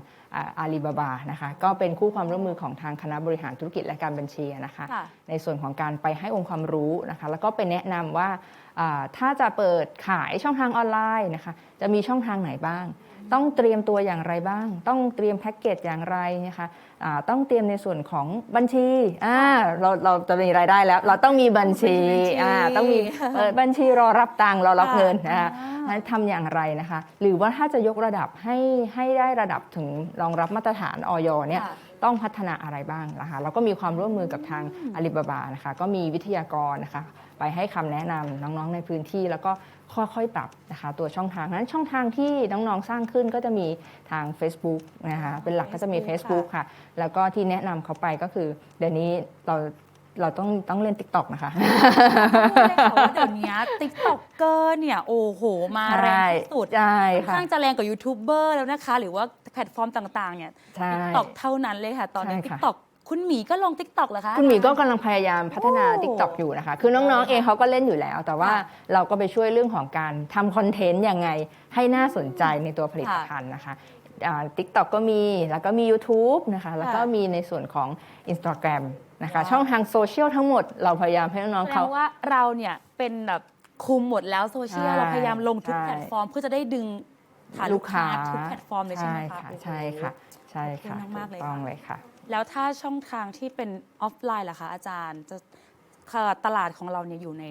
Speaker 2: อาลีบาบานะคะ ก็เป็นคู่ความร่วมมือของทางคณะบริหารธุรกิจและการบัญชีนะคะ
Speaker 1: ค่ะ
Speaker 2: ในส่วนของการไปให้องค์ความรู้นะคะ แล้วก็ไปแนะนำว่าอ่า ถ้าจะเปิดขายช่องทางออนไลน์นะคะจะมีช่องทางไหนบ้าง ต้องเตรียมตัวอย่างไรบ้าง ต้องเตรียมแพ็กเกจอย่างไรนะคะอ่าต้องเตรียมในส่วนของบัญชีอ่าเราเราจะมีรายได้แล้ว เราต้องมีบัญชี
Speaker 1: บัญชี
Speaker 2: อ่าต้องมีเปิดบัญชีรอรับตังค์รอรับ
Speaker 1: ค่ะ
Speaker 2: เงินนะคะ
Speaker 1: อ่า
Speaker 2: นั้นทำอย่างไรนะคะ หรือว่าถ้าจะยกระดับให้ให้ได้ระดับถึงรองรับมาตรฐานออยเนี่ย
Speaker 1: ค่ะ
Speaker 2: ต้องพัฒนาอะไรบ้างนะคะแล้วก็มีความร่วมมือกับทางอาลีบาบานะคะก็มีวิทยากรนะคะไปให้คำแนะนำน้องๆในพื้นที่ แล้วก็ค่อยๆปรับนะคะตัวช่องทางนั้นช่องทางที่น้องๆสร้างขึ้นก็จะมีทาง Facebook นะคะเป็นหลักก็จะมี
Speaker 1: Facebook
Speaker 2: Facebook ค่ะ แล้วก็ที่แนะนำเขาไปก็คือเดี๋ยวนี้เรา เราต้องต้องเล่น TikTok นะคะ
Speaker 1: ได้ข่าวว่าเดี๋ยวนี้ติ๊กต็อกเกอร์เนี่ย โอ้โห มาแรงที่สุด
Speaker 2: ใช่
Speaker 1: ค่อน
Speaker 2: ค่ะ
Speaker 1: ข้างจะแรงกว่ายูทูบเบอร์แล้วนะคะ หรือว่าแพลตฟอร์มต่างๆ เนี่ย
Speaker 2: ใช่
Speaker 1: ติ๊กต็อกเท่านั้นเลยค่ะ ตอนนี้
Speaker 2: ใช่
Speaker 1: ติ๊ก
Speaker 2: ค่ะ
Speaker 1: ต็อกคุณหมีก็ลงติ๊กต็อกเหรอคะ
Speaker 2: คุณหมีก็กำลังพยายามพัฒนา
Speaker 1: โอ้
Speaker 2: TikTok อยู่นะคะ คือน้องๆเองเขาก็เล่นอยู่แล้ว แต่ว่า
Speaker 1: ค่ะ
Speaker 2: เราก็ไปช่วยเรื่องของการทำคอนเทนต์ยังไง ให้น่าสนใจในตัวผลิตภัณฑ์นะคะทิกตอกก็มีแล้วก็มี YouTube นะคะ แล้วก็มีในส่วนของ Instagram นะคะ
Speaker 1: ว้าว
Speaker 2: ช่องทางโซเชียลทั้งหมดเราพยายามให้น้อง
Speaker 1: แส
Speaker 2: ๆ
Speaker 1: ด
Speaker 2: เขา
Speaker 1: งว่าเราเนี่ยเป็นแบบคุมหมดแล้วโซเชียล
Speaker 2: ใช่
Speaker 1: เราพยายามลงทุก
Speaker 2: ใช่
Speaker 1: แพลตฟอร์ม เพื่อจะได้ดึงฐาน
Speaker 2: ลู
Speaker 1: ลู
Speaker 2: ก
Speaker 1: ก
Speaker 2: ค้า
Speaker 1: ค้าทุกแพลตฟอร์มเลยใช่ไหมคะ
Speaker 2: ใช่ค่ะใช่ค่ะ
Speaker 1: ขอบคุณมากๆเลย
Speaker 2: ถูต้อง
Speaker 1: ค่ะ
Speaker 2: เลยค่ะ
Speaker 1: แล้วถ้าช่องทางที่เป็นออฟไลน์ล่ะคะอาจารย์จะค่ะตลาดของเราเนี่ยอยู่ใน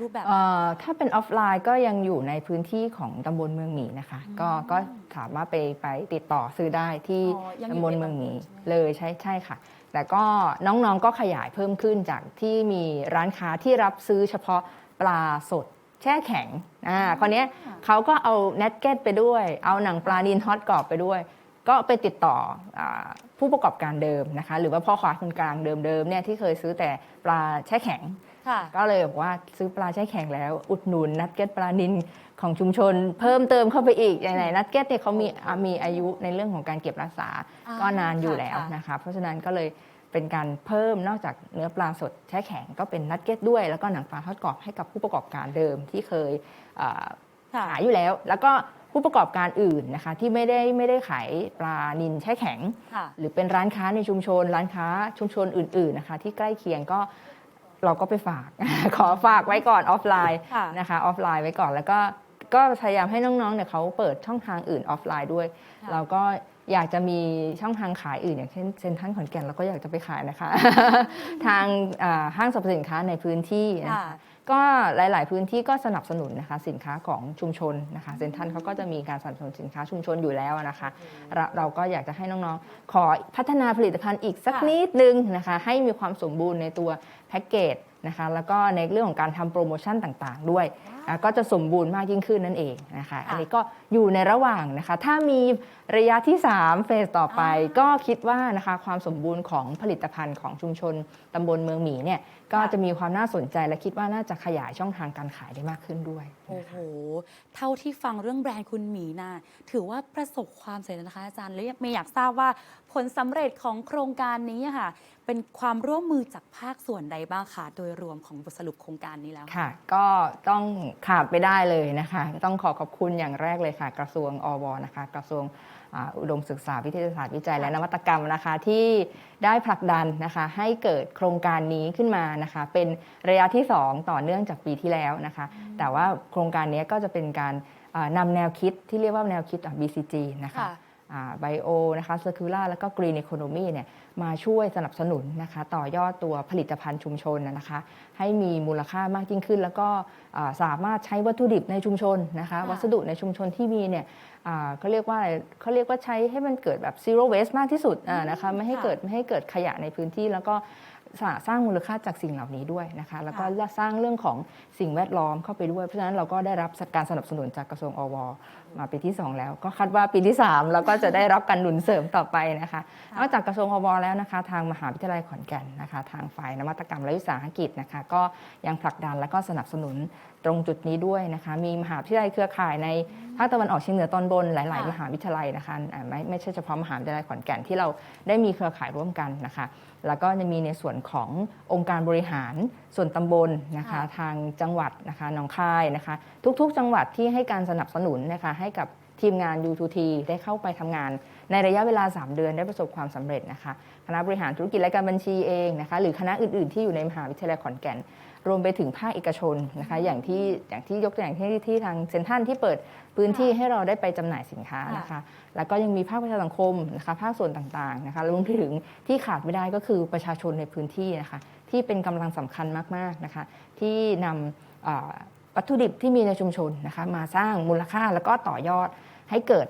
Speaker 1: รูปแบบ
Speaker 2: เอ่อถ้าเป็นออฟไลน์ก็ยังอยู่ในพื้นที่ของตำบลเมืองหมีนะคะ ก็ก็สามารถไปไปติดต่อซื้อได้ที่
Speaker 1: อ๋อยังอยู่
Speaker 2: ตำบล
Speaker 1: ใน
Speaker 2: เมืองหมี
Speaker 1: ตำบลใช่ไหม
Speaker 2: เลยใช่ใช่ค่ะ แต่ก็น้องๆก็ขยายเพิ่มขึ้นจากที่มีร้านค้าที่รับซื้อเฉพาะปลาสดแช่แข็งอ่าคนนี้ยเขาก็เอาเนตเก็ตไปด้วย เอาหนังปลานินฮอตกรอบไปด้วย ก็ไปติดต่ออาผู้ประกอบการเดิมนะคะ หรือว่าพ่อค้าคนกลางเดิมๆเนี่ยที่เคยซื้อแต่ปลาแช่แข็ง
Speaker 1: ค่ะ
Speaker 2: ก็เลยบอกว่าซื้อปลาแช่แข็งแล้ว อุดหนุนนัดเก็ตปลานิน ของชุมชนเพิ่มเติมเข้าไปอีกอย่างไหนนัดเก็ตเนี่ยเขามีอะมีอายุในเรื่องของการเก็บรักษา
Speaker 1: อ่า
Speaker 2: ก็นานอยู่แล้ว
Speaker 1: ค่ะ
Speaker 2: นะคะเพราะฉะนั้นก็เลยเป็นการเพิ่มนอกจากเนื้อปลาสดแช่แข็งก็เป็นนัดเก็ตด้วย แล้วก็หนังปลาทอดกรอบให้กับผู้ประกอบการเดิมที่เคยอ่า
Speaker 1: ค่ะ
Speaker 2: ขายอยู่แล้ว แล้วก็ผู้ประกอบการอื่นนะคะที่ไม่ได้ไม่ได้ขายปลานินแช่แข็ง
Speaker 1: ค่ะ
Speaker 2: หรือเป็นร้านค้าในชุมชน ร้านค้าชุมชนอื่นๆนะคะที่ใกล้เคียงก็เราก็ไปฝาก ขอฝากไว้ก่อนออฟไลน์
Speaker 1: ค่ะ
Speaker 2: นะคะออฟไลน์ไว้ก่อนแล้วก็ ก็พยายามให้น้องๆเนี่ยเขาเปิดช่องทางอื่นออฟไลน์ด้วย
Speaker 1: ค่ะ
Speaker 2: เราก็อยากจะมีช่องทางขายอื่น อย่างเช่นเซ็นทรัลขอนแก่นเราก็อยากจะไปขายนะคะ ทางอ่าห้างสรรพสินค้าในพื้นที่นะคะ
Speaker 1: ค่ะ
Speaker 2: ก็หลาย ๆ พื้นที่ก็สนับสนุนนะคะสินค้าของชุมชนนะคะเซ็นทรัลเขาก็จะมีการสนับสนุนสินค้าชุมชนอยู่แล้วนะคะเราเราก็อยากจะให้น้อง ๆ ขอพัฒนาผลิตภัณฑ์อีกสัก
Speaker 1: ค่ะ
Speaker 2: นิดนึงนะคะให้มีความสมบูรณ์ในตัวแพ็กเกจ นะคะแล้วก็ในเรื่องของการทำโปรโมชั่นต่างๆ ด้วยอะก็จะสมบูรณ์มากยิ่งขึ้นนั่นเองนะคะอันนี้ก็อยู่ในระหว่างนะคะถ้ามีระยะที่ 3 เฟสต่อไป
Speaker 1: อ่า
Speaker 2: ก็คิดว่านะคะความสมบูรณ์ของผลิตภัณฑ์ของชุมชนตำบลเมืองหมีเนี่ยก็
Speaker 1: ค่ะ
Speaker 2: จะมีความน่าสนใจและคิดว่าน่าจะขยายช่องทางการขายได้มากขึ้นด้วย
Speaker 1: โอ้
Speaker 2: นะ
Speaker 1: โห
Speaker 2: คะ
Speaker 1: เท่าที่ฟังเรื่องแบรนด์คุณหมีนะถือว่าประสบความสำเร็จนะคะอาจารย์และไม่อยากทราบว่าผลสำเร็จของโครงการนี้อะค่ะเป็นความร่วมมือจากภาคส่วนใดบ้างคะโดยรวมของบทสรุปโครงการนี้แล้ว
Speaker 2: ค่ะ ก็ต้องขาดไปได้เลยนะคะ ต้องขอขอบคุณอย่างแรกเลยค่ะ กระทรวงอวนะคะ กระทรวงอ่าอุดมศึกษาวิทยาศาสตร์วิจัยและนวัตกรรมนะคะ ที่ได้ผลักดันนะคะให้เกิดโครงการนี้ขึ้นมานะคะ เป็นระยะที่ 2 ต่อเนื่องจากปีที่แล้วนะคะ แต่ว่าโครงการนี้ก็จะเป็นการอ่านำแนวคิดที่เรียกว่าแนวคิดอะ BCG นะคะ
Speaker 1: ค่ะ
Speaker 2: ไบโอนะคะเซอร์คิลาแล้วก็กรีนอีโคโนมีเนี่ยมาช่วยสนับสนุนนะคะต่อยอดตัวผลิตภัณฑ์ชุมชนนะนะคะให้มีมูลค่ามากยิ่งขึ้น แล้วก็อ่าสามารถใช้วัตถุดิบในชุมชนนะคะ
Speaker 1: ค่ะ
Speaker 2: วัสดุในชุมชนที่มีเนี่ยอ่าเขาเรียกว่าอะไรเขาเรียกว่าใช้ให้มันเกิดแบบ zero waste มากที่สุดอ่านะคะไม่ให้
Speaker 1: ค่ะ
Speaker 2: เกิดไม่ให้เกิดขยะในพื้นที่แล้วก็ สร้างสร้างมูลค่าจากสิ่งเหล่านี้ด้วยนะคะ แล้วก็
Speaker 1: ค่ะ
Speaker 2: สร้างเรื่องของสิ่งแวดล้อมเข้าไปด้วย เพราะฉะนั้นเราก็ได้รับการสนับสนุนจากกระทรวงอวมาปีที่ 2 แล้ว ก็คาดว่าปีที่ 3 เราก็จะได้รับการหนุนเสริมต่อไปนะคะ
Speaker 1: ค่ะ
Speaker 2: นอกจากกระทรวงอวแล้วนะคะ ทางมหาวิทยาลัยขอนแก่นนะคะ ทางฝ่ายนวัตกรรมและวิสาหกิจนะคะ ก็ยังผลักดันและก็สนับสนุนตรงจุดนี้ด้วยนะคะ มีมหาวิทยาลัยเครือข่ายในภาคตะวันออกเฉียงเหนือตอนบนหลายๆ
Speaker 1: ค่ะ
Speaker 2: มหาวิทยาลัยนะคะอ่าไม่ไม่ใช่เฉพาะมหาวิทยาลัยขอนแก่นที่เราได้มีเครือข่ายร่วมกันนะคะ แล้วก็จะมีในส่วนขององค์การบริหารส่วนตำบลนะคะ
Speaker 1: ค่ะ
Speaker 2: ทางจังหวัดนะคะหนองคายนะคะ ทุกๆ จังหวัดที่ให้การสนับสนุนนะคะให้กับทีมงาน U2T ได้เข้าไปทำงาน ในระยะเวลา 3 เดือนได้ประสบความสำเร็จนะคะ คณะบริหารธุรกิจและการบัญชีเองนะคะ หรือคณะอื่นๆที่อยู่ในมหาวิทยาลัยขอนแก่น รวมไปถึงภาคเอกชนนะคะอย่างที่อย่างที่ยกตัวอย่างที่ที่ทางเซ็นทรัลที่เปิดพื้นที่ให้เราได้ไปจำหน่ายสินค้านะคะ แล้วก็ยังมีภาคประชาสังคมนะคะภาคส่วนต่างๆนะคะรวมไปถึงที่ขาดไม่ได้ก็คือประชาชนในพื้นที่นะคะที่เป็นกำลังสำคัญมากๆนะคะที่นำเอ่อวัตถุดิบที่มีในชุมชนนะคะมาสร้างมูลค่าแล้วก็ต่อยอดให้เกิด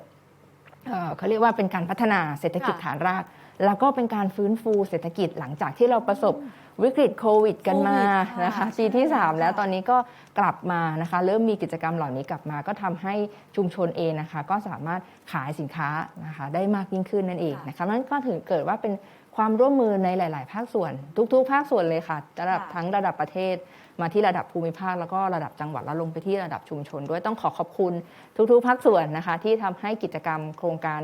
Speaker 2: เอ่อเขาเรียกว่าเป็นการพัฒนาเศรษฐกิจ
Speaker 1: ค่ะ
Speaker 2: ฐานราก แล้วก็เป็นการฟื้นฟูเศรษฐกิจหลังจากที่เราประสบ วิกฤตโควิด กันมา
Speaker 1: โควิดค่ะ
Speaker 2: นะคะ
Speaker 1: ใช่
Speaker 2: ปีที่ 3 แล้ว
Speaker 1: ค่ะ
Speaker 2: ตอนนี้ก็กลับมานะคะ เริ่มมีกิจกรรมเหล่านี้กลับมา ก็ทำให้ชุมชนเองนะคะ ก็สามารถขายสินค้านะคะได้มากยิ่งขึ้นนั่นเองนะคะนั้นก็ถือเกิดว่าเป็นความร่วมมือในหลาย ๆ ภาคส่วน ทุก ๆ ภาคส่วนเลยค่ะระดับ
Speaker 1: ค่ะ
Speaker 2: ทั้งระดับประเทศ มาที่ระดับภูมิภาคแล้วก็ระดับจังหวัดแล้วลงไปที่ระดับชุมชน ด้วยต้องขอขอบคุณทุกๆภาคส่วนนะคะ ที่ทำให้กิจกรรมโครงการ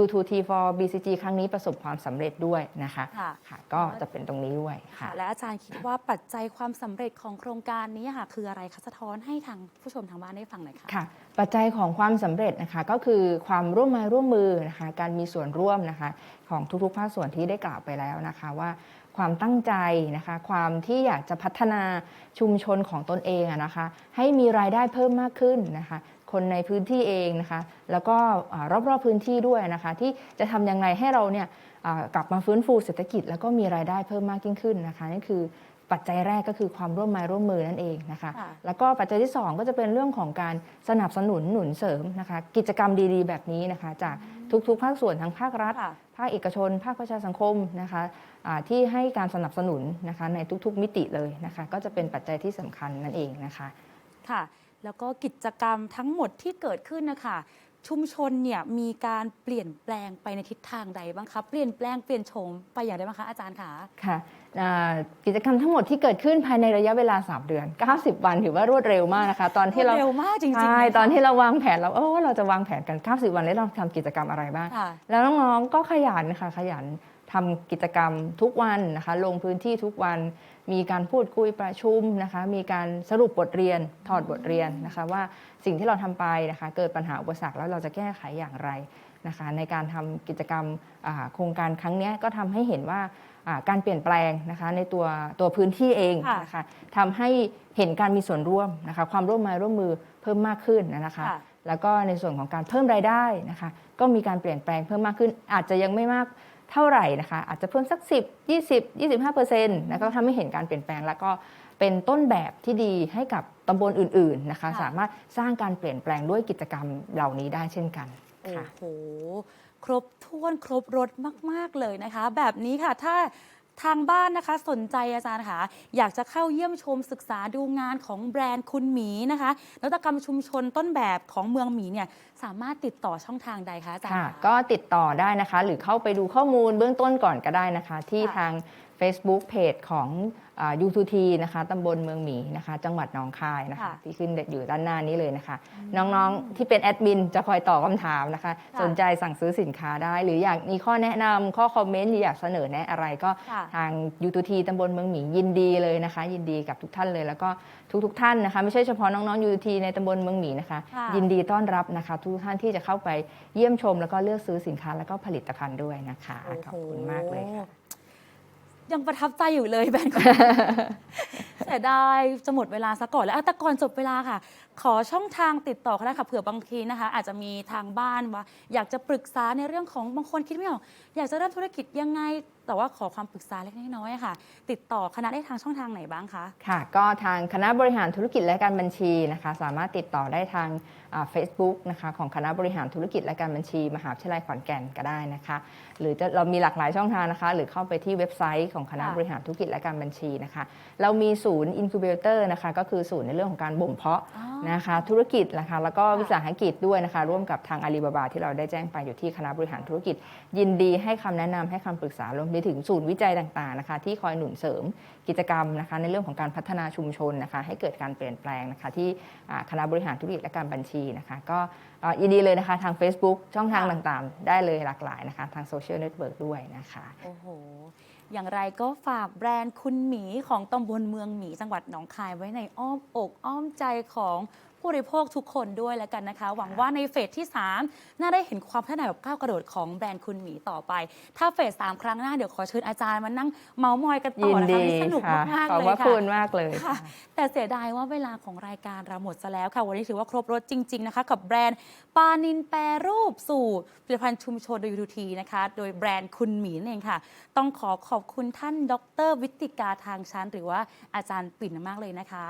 Speaker 2: U2T for BCG ครั้งนี้ประสบความสำเร็จด้วยนะคะ
Speaker 1: ค่ะ
Speaker 2: ค่ะก็จะเป็นตรงนี้ด้วยค่ะ
Speaker 1: และอาจารย์คิดว่าปัจจัยความสำเร็จของโครงการนี้ค่ะคืออะไรคะสะท้อนให้ทางผู้ชมทางบ้านได้ฟังหน่อยค่ะ
Speaker 2: ค่ะ ปัจจัยของความสำเร็จนะคะก็คือความร่วมมือร่วมมือนะคะการมีส่วนร่วมนะคะของทุกๆ ภาคส่วนที่ได้กล่าวไปแล้วนะคะว่า ความตั้งใจนะคะ ความที่อยากจะพัฒนาชุมชนของตนเองนะคะ ให้มีรายได้เพิ่มมากขึ้นนะคะ คนในพื้นที่เองนะคะ แล้วก็รอบๆพื้นที่ด้วยนะคะ ที่จะทำยังไงให้เราเนี่ยกลับมาฟื้นฟูเศรษฐกิจ แล้วก็มีรายได้เพิ่มมากยิ่งขึ้นนะคะนี่คือ ปัจจัยแรกก็คือความร่วมไม้ร่วมมือนั่นเองนะคะ
Speaker 1: ค่ะ
Speaker 2: แล้วก็ปัจจัยที่ 2 ก็จะเป็นเรื่องของการสนับสนุนหนุนเสริมนะคะ กิจกรรมดีๆ แบบนี้นะคะ จากทุกๆ ภาคส่วนทั้งภาครัฐ
Speaker 1: ค่ะ
Speaker 2: ภาคเอกชน ภาคประชาสังคมนะคะอ่าที่ให้การสนับสนุนนะคะในทุกๆมิติเลยนะคะ ก็จะเป็นปัจจัยที่สำคัญนั่นเองนะคะ
Speaker 1: ค่ะแล้วก็กิจกรรมทั้งหมดที่เกิดขึ้นนะคะชุมชนเนี่ยมีการเปลี่ยนแปลงไปในทิศทางใดบ้างคะเปลี่ยนแปลงเปลี่ยนโฉมไปอย่างไรบ้างคะอาจารย์คะ
Speaker 2: ค่ะอ่า กิจกรรมทั้งหมดที่เกิดขึ้นภายในระยะเวลา 3 เดือน 90 วันถือว่ารวดเร็วมากนะคะ ตอนที่เรา
Speaker 1: เร็วมากจริงๆ
Speaker 2: ใช่
Speaker 1: นะคะ
Speaker 2: ตอนที่เราวางแผนเราเออเราจะวางแผนกัน 90 วันแล้วเราทำกิจกรรมอะไรบ้าง
Speaker 1: ค่ะ
Speaker 2: แล้วน้องๆก็ขยันนะคะขยันทำกิจกรรมทุกวันนะคะ ลงพื้นที่ทุกวัน มีการพูดคุยประชุมนะคะ มีการสรุปบทเรียนถอดบทเรียนนะคะ ว่าสิ่งที่เราทำไปนะคะ เกิดปัญหาอุปสรรคแล้วเราจะแก้ไขอย่างไร นะคะในการทำกิจกรรมอ่าโครงการครั้งเนี้ยก็ทำให้เห็นว่าอ่าการเปลี่ยนแปลงนะคะในตัวตัวพื้นที่เอง
Speaker 1: ค่ะ
Speaker 2: นะคะทำให้เห็นการมีส่วนร่วมนะคะความร่วมมือร่วมมือเพิ่มมากขึ้นนะคะ
Speaker 1: ค่ะ
Speaker 2: แล้วก็ในส่วนของการเพิ่มรายได้นะคะก็มีการเปลี่ยนแปลงเพิ่มมากขึ้น อาจจะยังไม่มากเท่าไหร่นะคะอาจจะเพิ่มสัก 10 20 25เปอร์เซ็นต์นะคะทำให้เห็นการเปลี่ยนแปลง แล้วก็เป็นต้นแบบที่ดีให้กับตำบลอื่นๆนะคะ
Speaker 1: ค่ะ
Speaker 2: สามารถสร้างการเปลี่ยนแปลงด้วยกิจกรรมเหล่านี้ได้เช่นกัน
Speaker 1: โอ้
Speaker 2: ค่ะ
Speaker 1: โห ครบถ้วนครบรถมาก ๆ เลยนะคะ แบบนี้ค่ะถ้าทางบ้านนะคะสนใจอาจารย์ค่ะ อยากจะเข้าเยี่ยมชมศึกษาดูงานของแบรนด์คุณหมีนะคะนวัตกรรมชุมชนต้นแบบของเมืองหมีเนี่ยสามารถติดต่อช่องทางใดคะอาจารย์
Speaker 2: ค่ะ
Speaker 1: คะ
Speaker 2: ก็ติดต่อได้นะคะ หรือเข้าไปดูข้อมูลเบื้องต้นก่อนก็ได้นะคะ ที่
Speaker 1: ค่ะ
Speaker 2: ทาง Facebook เพจของยูทูทีนะคะตำบลเมืองหมีนะคะ จังหวัดหนองคายนะคะ
Speaker 1: ค่ะ
Speaker 2: ที่ขึ้นอยู่ด้านหน้านี้เลยนะคะ น้องๆที่เป็นแอดมินจะคอยตอบคำถามนะคะ
Speaker 1: ค่ะ
Speaker 2: สนใจสั่งซื้อสินค้าได้ หรืออยากมีข้อแนะนำข้อคอมเมนต์หรืออยากเสนอแนะอะไรก็
Speaker 1: ค่ะ
Speaker 2: ทางยูทูทีตำบลเมืองหมียินดีเลยนะคะ ยินดีกับทุกท่านเลยแล้วก็ทุกๆท่านนะคะ ไม่ใช่เฉพาะน้องๆยูทูทีในตำบลเมืองหมีนะคะ
Speaker 1: ค่ะ
Speaker 2: ยินดีต้อนรับนะคะ ทุกท่านที่จะเข้าไปเยี่ยมชม แล้วก็เลือกซื้อสินค้าแล้วก็ผลิตภัณฑ์ด้วยนะคะขอบคุณมากเลยค่ะ
Speaker 1: ยังประทับใจอยู่เลยแบรนด์คุณเสียดายจะหมดเวลาซะก่อนแล้วอะแต่ก่อนจบเวลาค่ะ ขอช่องทางติดต่อเขาได้ค่ะเผื่อบางทีนะคะ อาจจะมีทางบ้านว่า อยากจะปรึกษาในเรื่องของบางคนคิดไม่ออกอยากจะเริ่มธุรกิจยังไง แต่ว่าขอความปรึกษาเล็กน้อยๆอะค่ะ ติดต่อคณะได้ทางช่องทางไหนบ้างคะ
Speaker 2: ค่ะ ก็ทางคณะบริหารธุรกิจและการบัญชีนะคะ สามารถติดต่อได้ทางเฟซบุ๊กนะคะของคณะบริหารธุรกิจและการบัญชี มหาวิทยาลัยขอนแก่นก็ได้นะคะ หรือจะเรามีหลากหลายช่องทางนะคะ หรือเข้าไปที่เว็บไซต์ของคณะ
Speaker 1: ค่ะ
Speaker 2: บริหารธุรกิจและการบัญชีนะคะ เรามีศูนย์อิน u b เ t เตอร์นะคะก็คือศูนย์ในเรื่องของการบ่มเพาะ
Speaker 1: อ๋อ
Speaker 2: นะคะธุรกิจนะคะแล้วก็
Speaker 1: ค่ะ
Speaker 2: วิสาหกิจด้วยนะคะ ร่วมกับทางอาลีบาบาที่เราได้แจ้งไปอยู่ที่คณะบริหารธุรกิจ ยินดีให้คำแนะนำให้คำปรึกษารวมไปถึงศูนย์วิจัยต่างๆนะคะที่คอยหนุนเสริมกิจกรรมนะคะในเรื่องของการพัฒนาชุมชนนะคะให้เกิดการเปลี่ยนแปลงนะคะที่คณะบริหารธุรกิจและการบัญชีนะคะก็ยินดีเลยนะคะทาง Facebook ช่องทางต่างๆ ได้เลยหลากหลายนะคะทางโซเชียลเน็ตเวิร์กด้วยนะคะ
Speaker 1: โอ้โหอย่างไรก็ฝากแบรนด์คุณหมีของตำบลเมืองหมีจังหวัดหนองคายไว้ในอ้อมอกอ้อมใจของ ผู้บริโภคทุกคนด้วยแล้วกันนะคะ หวังว่าในเฟสที่ 3 น่าได้เห็นความพัฒนาแบบก้าวกระโดดของแบรนด์คุณหมีต่อไป ถ้าเฟส 3 ครั้งหน้าเดี๋ยวขอเชิญอาจารย์มานั่งเมาส์มอยกันต่
Speaker 2: ยิ
Speaker 1: อนนะคะ
Speaker 2: ดี
Speaker 1: นี่สนุก
Speaker 2: ค่ะ
Speaker 1: มาก
Speaker 2: ข
Speaker 1: ๆ
Speaker 2: อบ
Speaker 1: เล
Speaker 2: พระ
Speaker 1: ยค่ะ
Speaker 2: คุณมากเลย
Speaker 1: ค่ะ แต่เสียดายว่าเวลาของรายการเราหมดซะแล้วค่ะ วันนี้ถือว่าครบรถจริง ๆนะคะ กับแบรนด์ปานินแปรรูปสู่ผลิตภัณฑ์ชุมชนโดยยูทีนะคะ โดยแบรนด์คุณหมีนั่นเองค่ะ ต้องขอขอบคุณท่าน ดร วิติกาทางชั้น หรือว่าอาจารย์ปิ่นมากเลยนะคะ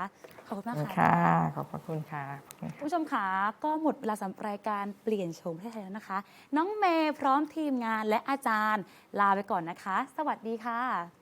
Speaker 1: ขอบคุณมากค่ะ
Speaker 2: ค่ะ ขอบพระคุณค่ะขอบคุณค่ะ
Speaker 1: ผู้ชมคะก็หมดเวลาสำหรับรายการเปลี่ยนโฉมประเทศไทยแล้วนะคะ น้องเมย์พร้อมทีมงานและอาจารย์ ลาไปก่อนนะคะ สวัสดีค่ะ